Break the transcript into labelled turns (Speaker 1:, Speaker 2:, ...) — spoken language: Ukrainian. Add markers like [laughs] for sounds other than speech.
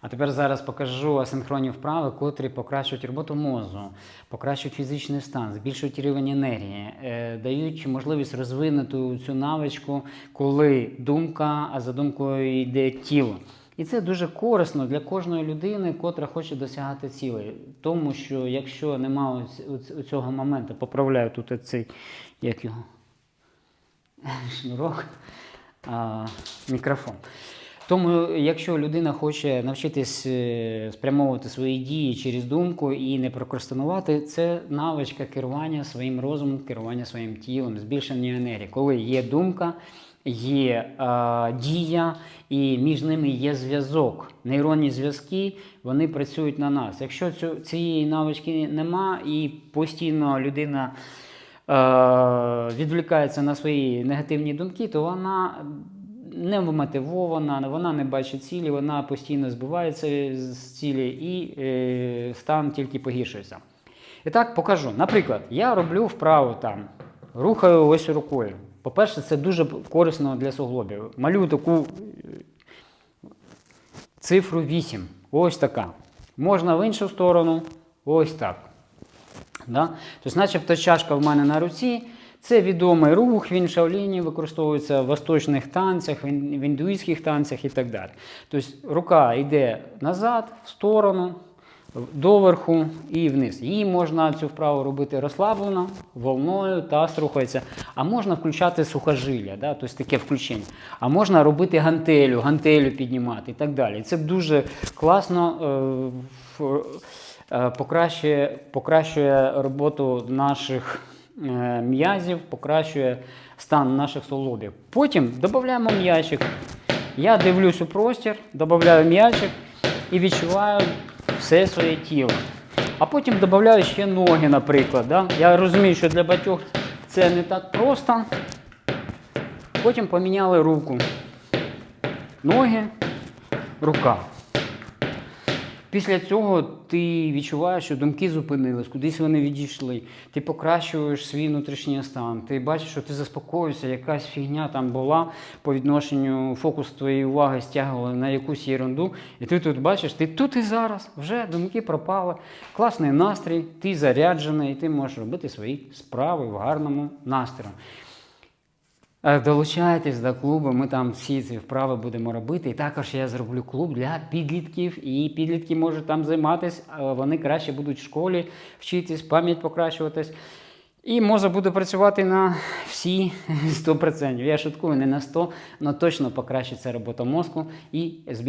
Speaker 1: А тепер зараз покажу асинхронні вправи, котрі покращують роботу мозку, покращують фізичний стан, збільшують рівень енергії, е, дають можливість розвинути цю навичку, коли думка, а за думкою йде тіло. І це дуже корисно для кожної людини, котра хоче досягати цілей. Тому що якщо немає цього моменту, поправляю тут цей, як його, [laughs] шнурок, а, мікрофон. Тому, якщо людина хоче навчитись е, спрямовувати свої дії через думку і не прокрастинувати, це навичка керування своїм розумом, керування своїм тілом, збільшення енергії. Коли є думка, є е, дія, і між ними є зв'язок. Нейронні зв'язки вони працюють на нас. Якщо цю, цієї навички нема, і постійно людина е, відвлікається на свої негативні думки, то вона не вмотивована, вона не бачить цілі, вона постійно збивається з цілі і е, стан тільки погіршується. І так покажу. Наприклад, я роблю вправу там, рухаю ось рукою. По-перше, це дуже корисно для суглобів. Малюю таку е, цифру 8. Ось така. Можна в іншу сторону, ось так. Да? Тобто, начебто чашка в мене на руці. Це відомий рух, він в шаоліні використовується в восточних танцях, в ін- індуїзьких танцях і так далі. Тобто рука йде назад, в сторону, доверху і вниз. Її можна цю вправу робити розслаблено, волною, таз рухається, а можна включати сухожилля, да? тобто таке включення. А можна робити гантелю, гантелю піднімати і так далі. Це дуже класно. е, е, Покращує, покращує роботу наших м'язів, покращує стан наших суглобів. Потім додаємо м'ячик. Я дивлюсь у простір, додаю м'ячик і відчуваю все своє тіло. А потім додаю ще ноги, наприклад. Да? Я розумію, що для багатьох це не так просто. Потім поміняли руку. Ноги, рука. Після цього ти відчуваєш, що думки зупинились, кудись вони відійшли. Ти покращуєш свій внутрішній стан. Ти бачиш, що ти заспокоївся, якась фігня там була по відношенню фокус твоєї уваги стягували на якусь ерунду. І ти тут бачиш, ти тут і зараз, вже думки пропали. Класний настрій, ти заряджений, і ти можеш робити свої справи в гарному настрої. Е, Долучайтесь до клубу, ми там всі ці вправи будемо робити. І також я зроблю клуб для підлітків, і підлітки можуть там займатися, вони краще будуть в школі вчитись, пам'ять покращуватись. І мозок буде працювати на всі [laughs] 100%. Я шуткую не на 100%, але точно покращиться робота мозку і